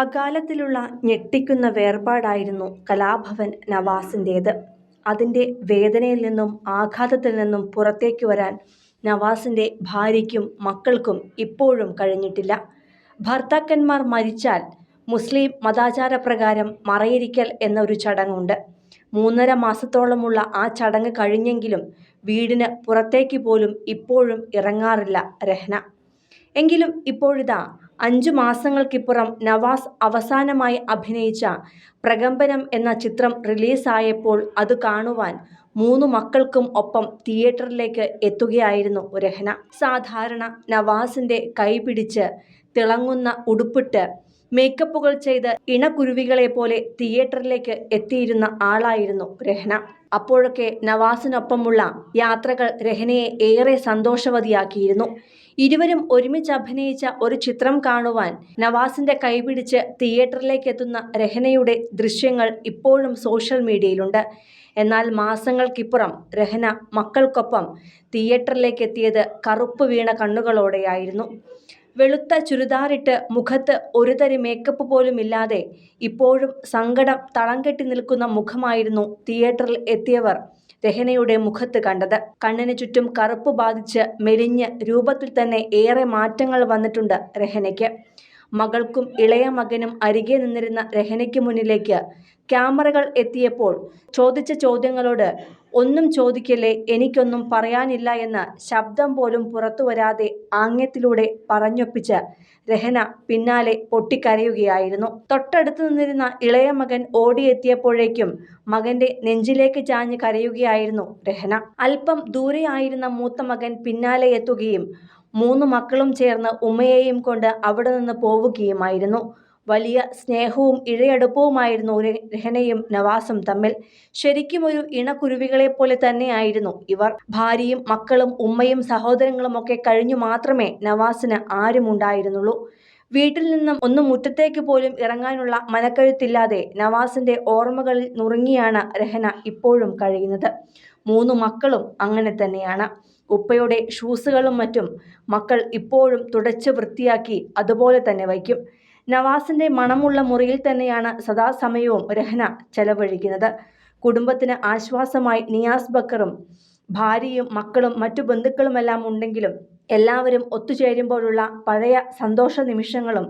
അകാലത്തിലുള്ള ഞെട്ടിക്കുന്ന വേർപാടായിരുന്നു കലാഭവൻ നവാസിന്റേത് അതിന്റെ വേദനയിൽ നിന്നും ആഘാതത്തിൽ നിന്നും പുറത്തേക്ക് വരാൻ നവാസിന്റെ ഭാര്യയ്ക്കും മക്കൾക്കും ഇപ്പോഴും കഴിഞ്ഞിട്ടില്ല. ഭർത്താക്കന്മാർ മരിച്ചാൽ മുസ്ലിം മതാചാരപ്രകാരം മറയിരിക്കൽ എന്നൊരു ചടങ്ങുണ്ട്. മൂന്നര മാസത്തോളമുള്ള ആ ചടങ്ങ് കഴിഞ്ഞെങ്കിലും വീടിന് പുറത്തേക്ക് പോലും ഇപ്പോഴും ഇറങ്ങാറില്ല രഹ്ന. എങ്കിലും ഇപ്പോഴിതാ അഞ്ചു മാസങ്ങൾക്കിപ്പുറം നവാസ് അവസാനമായി അഭിനയിച്ച പ്രകമ്പനം എന്ന ചിത്രം റിലീസായപ്പോൾ അത് കാണുവാൻ മൂന്ന് മക്കൾക്കും ഒപ്പം തിയേറ്ററിലേക്ക് എത്തുകയായിരുന്നു രഹന. സാധാരണ നവാസിന്റെ കൈപിടിച്ച് തിളങ്ങുന്ന ഉടുപ്പിട്ട് മേക്കപ്പുകൾ ചെയ്ത് ഇണക്കുരുവികളെ പോലെ തിയേറ്ററിലേക്ക് എത്തിയിരുന്ന ആളായിരുന്നു രഹന. അപ്പോഴൊക്കെ നവാസിനൊപ്പമുള്ള യാത്രകൾ രഹനയെ ഏറെ സന്തോഷവതിയാക്കിയിരുന്നു. ഇരുവരും ഒരുമിച്ച് അഭിനയിച്ച ഒരു ചിത്രം കാണുവാൻ നവാസിന്റെ കൈപിടിച്ച് തിയേറ്ററിലേക്ക് എത്തുന്ന രഹനയുടെ ദൃശ്യങ്ങൾ ഇപ്പോഴും സോഷ്യൽ മീഡിയയിലുണ്ട്. എന്നാൽ മാസങ്ങൾക്കിപ്പുറം രഹന മക്കൾക്കൊപ്പം തിയേറ്ററിലേക്ക് എത്തിയത് കറുപ്പ് വീണ കണ്ണുകളോടെയായിരുന്നു. വെളുത്ത ചുരിദാറിട്ട് മുഖത്ത് ഒരു തരി മേക്കപ്പ് പോലുമില്ലാതെ ഇപ്പോഴും സങ്കടം തളം കെട്ടി നിൽക്കുന്ന മുഖമായിരുന്നു തിയേറ്ററിൽ എത്തിയവർ രഹനയുടെ മുഖത്ത് കണ്ടത്. കണ്ണിന് ചുറ്റും കറുപ്പ് ബാധിച്ച് മെലിഞ്ഞ് രൂപത്തിൽ തന്നെ ഏറെ മാറ്റങ്ങൾ വന്നിട്ടുണ്ട് രഹനയ്ക്ക്. മകൾക്കും ഇളയ മകനും അരികെ നിന്നിരുന്ന രഹനയ്ക്ക് മുന്നിലേക്ക് ക്യാമറകൾ എത്തിയപ്പോൾ ചോദിച്ച ചോദ്യങ്ങളോട് ഒന്നും ചോദിക്കല്ലേ എനിക്കൊന്നും പറയാനില്ല എന്ന ശബ്ദം പോലും പുറത്തു വരാതെ ആംഗ്യത്തിലൂടെ പറഞ്ഞൊപ്പിച്ച് രഹന പിന്നാലെ പൊട്ടിക്കരയുകയായിരുന്നു. തൊട്ടടുത്ത് നിന്നിരുന്ന ഇളയ മകൻ ഓടിയെത്തിയപ്പോഴേക്കും മകന്റെ നെഞ്ചിലേക്ക് ചാഞ്ഞ് കരയുകയായിരുന്നു രഹന. അല്പം ദൂരെയായിരുന്ന മൂത്ത മകൻ പിന്നാലെ എത്തുകയും മൂന്ന് മക്കളും ചേർന്ന് ഉമ്മയെയും കൊണ്ട് അവിടെ നിന്ന് പോവുകയുമായിരുന്നു. വലിയ സ്നേഹവും ഇഴയടുപ്പവുമായിരുന്നു രഹനയും നവാസും തമ്മിൽ. ശരിക്കും ഒരു ഇണക്കുരുവികളെ പോലെ തന്നെയായിരുന്നു ഇവർ. ഭാര്യയും മക്കളും ഉമ്മയും സഹോദരങ്ങളും ഒക്കെ കഴിഞ്ഞു മാത്രമേ നവാസിന് ആരുമുണ്ടായിരുന്നുള്ളൂ. വീട്ടിൽ നിന്നും ഒന്ന് മുറ്റത്തേക്ക് പോലും ഇറങ്ങാനുള്ള മനക്കഴുത്തില്ലാതെ നവാസിന്റെ ഓർമ്മകളിൽ നുറുങ്ങിയാണ് രഹന ഇപ്പോഴും കഴിയുന്നത്. മൂന്ന് മക്കളും അങ്ങനെ തന്നെയാണ്. ഉപ്പയുടെ ഷൂസുകളും മറ്റും മക്കൾ ഇപ്പോഴും തുടച്ച് വൃത്തിയാക്കി അതുപോലെ തന്നെ വയ്ക്കും. നവാസിന്റെ മണമുള്ള മുറിയിൽ തന്നെയാണ് സദാസമയവും രഹന ചെലവഴിക്കുന്നത്. കുടുംബത്തിന് ആശ്വാസമായി നിയാസ് ബക്കറും ഭാര്യയും മക്കളും മറ്റു ബന്ധുക്കളുമെല്ലാം ഉണ്ടെങ്കിലും എല്ലാവരും ഒത്തുചേരുമ്പോഴുള്ള പഴയ സന്തോഷ നിമിഷങ്ങളും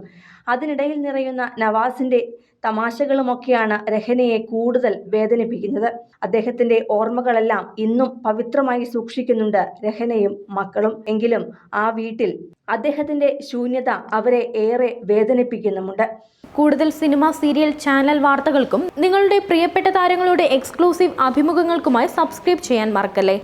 അതിനിടയിൽ നിറയുന്ന നവാസിന്റെ തമാശകളുമൊക്കെയാണ് രഹനയെ കൂടുതൽ വേദനിപ്പിക്കുന്നത്. അദ്ദേഹത്തിന്റെ ഓർമ്മകളെല്ലാം ഇന്നും പവിത്രമായി സൂക്ഷിക്കുന്നുണ്ട് രഹനയും മക്കളും. എങ്കിലും ആ വീട്ടിൽ അദ്ദേഹത്തിന്റെ ശൂന്യത അവരെ ഏറെ വേദനിപ്പിക്കുന്നുമുണ്ട്. കൂടുതൽ സിനിമ സീരിയൽ ചാനൽ വാർത്തകൾക്കും നിങ്ങളുടെ പ്രിയപ്പെട്ട താരങ്ങളുടെ എക്സ്ക്ലൂസീവ് അഭിമുഖങ്ങൾക്കുമായി സബ്സ്ക്രൈബ് ചെയ്യാൻ മറക്കല്ലേ?